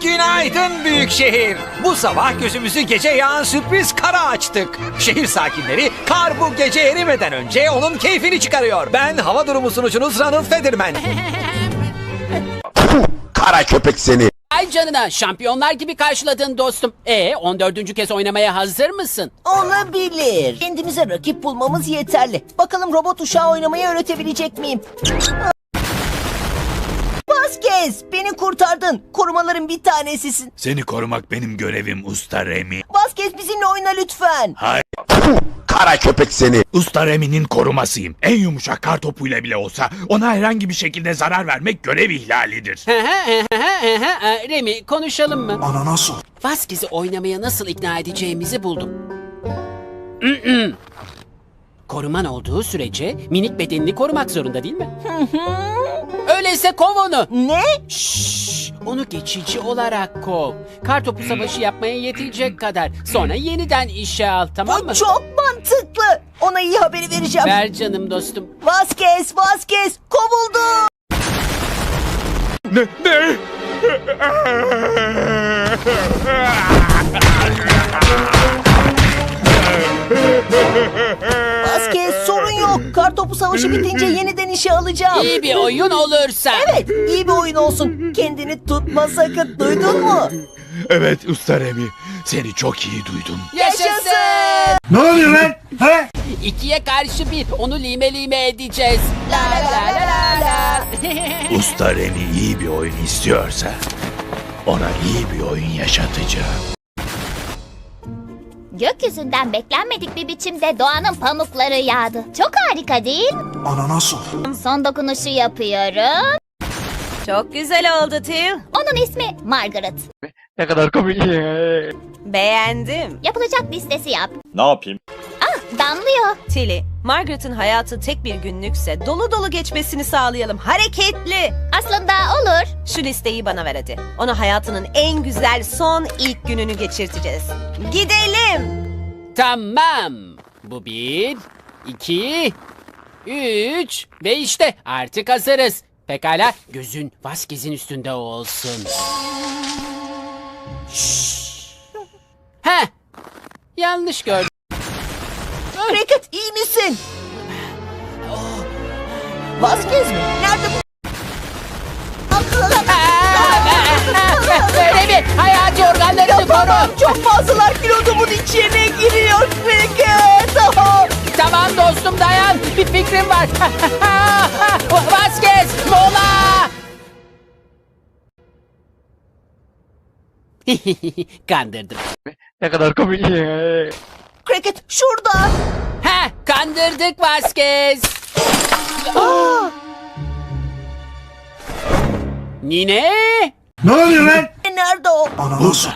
Günaydın büyük şehir. Bu sabah gözümüzü gece yağan sürpriz kara açtık. Şehir sakinleri kar bu gece erimeden önce onun keyfini çıkarıyor. Ben hava durumu sunucunuz Ronald Federman. Kara köpek seni. Ay canına şampiyonlar gibi karşıladın dostum. E 14. kez oynamaya hazır mısın? Olabilir. Kendimize rakip bulmamız yeterli. Bakalım robot uşağı oynamayı öğretebilecek miyim? Vasquez, beni kurtardın. Korumaların bir tanesisin. Seni korumak benim görevim Usta Remi. Vasquez bizimle oyna lütfen. Hayır. Kara köpek seni. Usta Remi'nin korumasıyım. En yumuşak kar topuyla bile olsa ona herhangi bir şekilde zarar vermek görev ihlalidir. Hı hı, hı hı, hı hı. E, Remi konuşalım mı? Ana nasıl? Vasquez'i oynamaya nasıl ikna edeceğimizi buldum. Koruman olduğu sürece minik bedenini korumak zorunda değil mi? Öyleyse kov onu. Ne? Şşş, onu geçici olarak kov. Kartopu savaşı yapmaya yetecek kadar. Sonra yeniden işe al tamam mı? Bu çok mantıklı. Ona iyi haberi vereceğim. Ver canım dostum. Vasquez, Vasquez kovuldu. Ne? Ne? Kartopu savaşı bitince yeniden işe alacağım. İyi bir oyun olursa. Evet, iyi bir oyun olsun. Kendini tutma sakın. Duydun mu? Evet Usta Remi. Seni çok iyi duydum. Yaşasın! Ne oluyor lan? He? İkiye karşı bir. Onu lime lime edeceğiz. La la la la la. Usta Remi iyi bir oyun istiyorsa ona iyi bir oyun yaşatacağım. Gökyüzünden beklenmedik bir biçimde doğanın pamukları yağdı. Çok harika değil mi? Ana nasıl? Son dokunuşu yapıyorum. Çok güzel oldu Til. Onun ismi Margaret. Beğendim. Yapılacak listesi yap. Ne yapayım? Damlıyor. Tilly, Margaret'ın hayatı tek bir günlükse dolu dolu geçmesini sağlayalım. Hareketli. Aslında olur. Şu listeyi bana ver hadi. Ona hayatının en güzel son ilk gününü geçirteceğiz. Gidelim. Tamam. Bu bir, iki, üç ve işte artık hazırız. Pekala gözün Vasquez'in üstünde olsun. Şşş. Heh. Yanlış gördüm. Cricket iyi misin? Vasquez mi? Nerede bu? Böyle bir hayati organlarını koru. Çok fazlalar pilotumun içine giriyor. Oh! Tamam dostum dayan. Bir fikrim var. Vasquez mola. Kandırdım. Cricket şurada. Kandırdık Vasquez. Nine? Ne oluyor lan? Nerede o? Ana nasıl?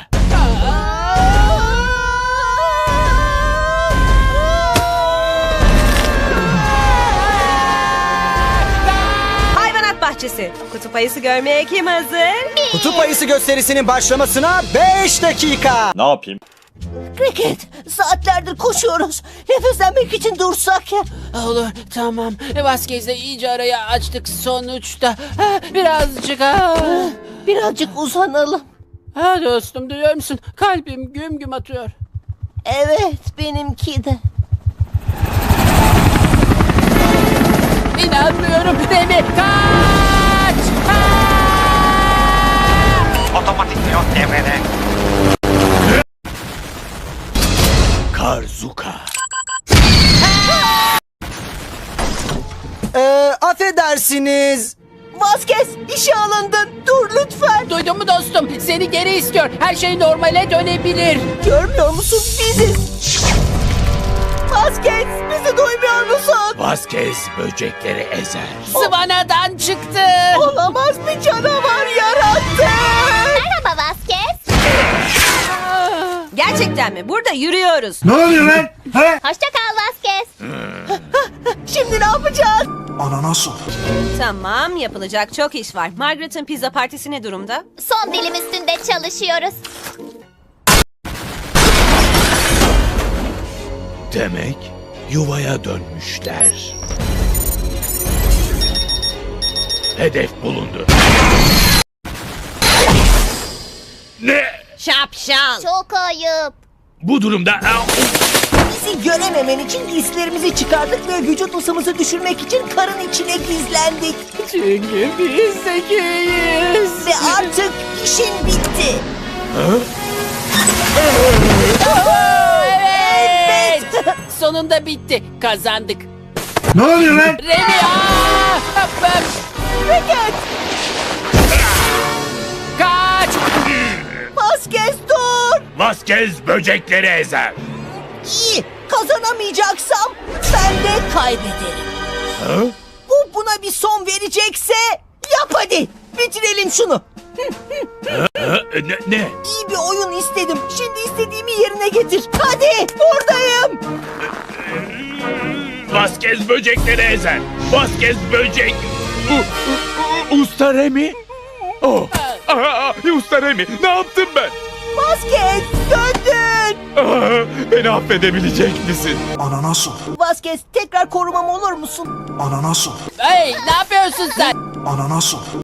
Hayvanat bahçesi. Kutup ayısı görmeye kim hazır? Kutup ayısı gösterisinin başlamasına 5 dakika. Ne yapayım? Cricket saatlerdir koşuyoruz. Nefeslenmek için dursak ya. Olur tamam. Vasquez'le iyice araya açtık sonuçta. Ha, Birazcık ha. Birazcık uzanalım. Ha dostum duyuyor musun? Kalbim güm güm atıyor. Evet benimki de. İnanmıyorum. Demi kaç! Karzuka. Ee, affedersiniz. Vasquez işe alındın. Dur lütfen. Duydun mu dostum? Seni geri istiyor. Her şey normale dönebilir. Görmüyor musun biziz? Vasquez bizi duymuyor musun? Vasquez böcekleri ezer. Sıvanadan çıktı. Olamaz Mi? Burada yürüyoruz. Ne oluyor lan? He? Hoşça kal Vasquez. Şimdi ne yapacağız? Ana nasıl? Tamam, yapılacak çok iş var. Margaret'ın pizza partisi ne durumda? Son dilim üstünde çalışıyoruz. Demek yuvaya dönmüşler. Hedef bulundu. Ne? Şapşal. Çok ayıp. Bu durumda... Bizi görememen için giysilerimizi çıkardık ve vücut ısımızı düşürmek için karın içine gizlendik. Çünkü biz zekiyiz. Ve artık işin bitti. Evet. Sonunda bitti. Kazandık. Ne oluyor lan? Remy aa! Vasquez böcekleri ezer. İyi. Kazanamayacaksam ben de kaybederim. Bu buna bir son verecekse yap hadi. Bitirelim şunu. Ha, Ne? ne? İyi bir oyun istedim. Şimdi istediğimi yerine getir. Hadi buradayım. Vasquez böcekleri ezer. Vasquez böcek... U, u- u- Usta Remi? Oh. Aa, Usta Remi ne yaptım ben? Vasquez döndün. Beni affedebilecek misin? Ananas ol. Vasquez tekrar korumam olur musun? Ananas ol. Hey ne yapıyorsun sen? Ananas ol.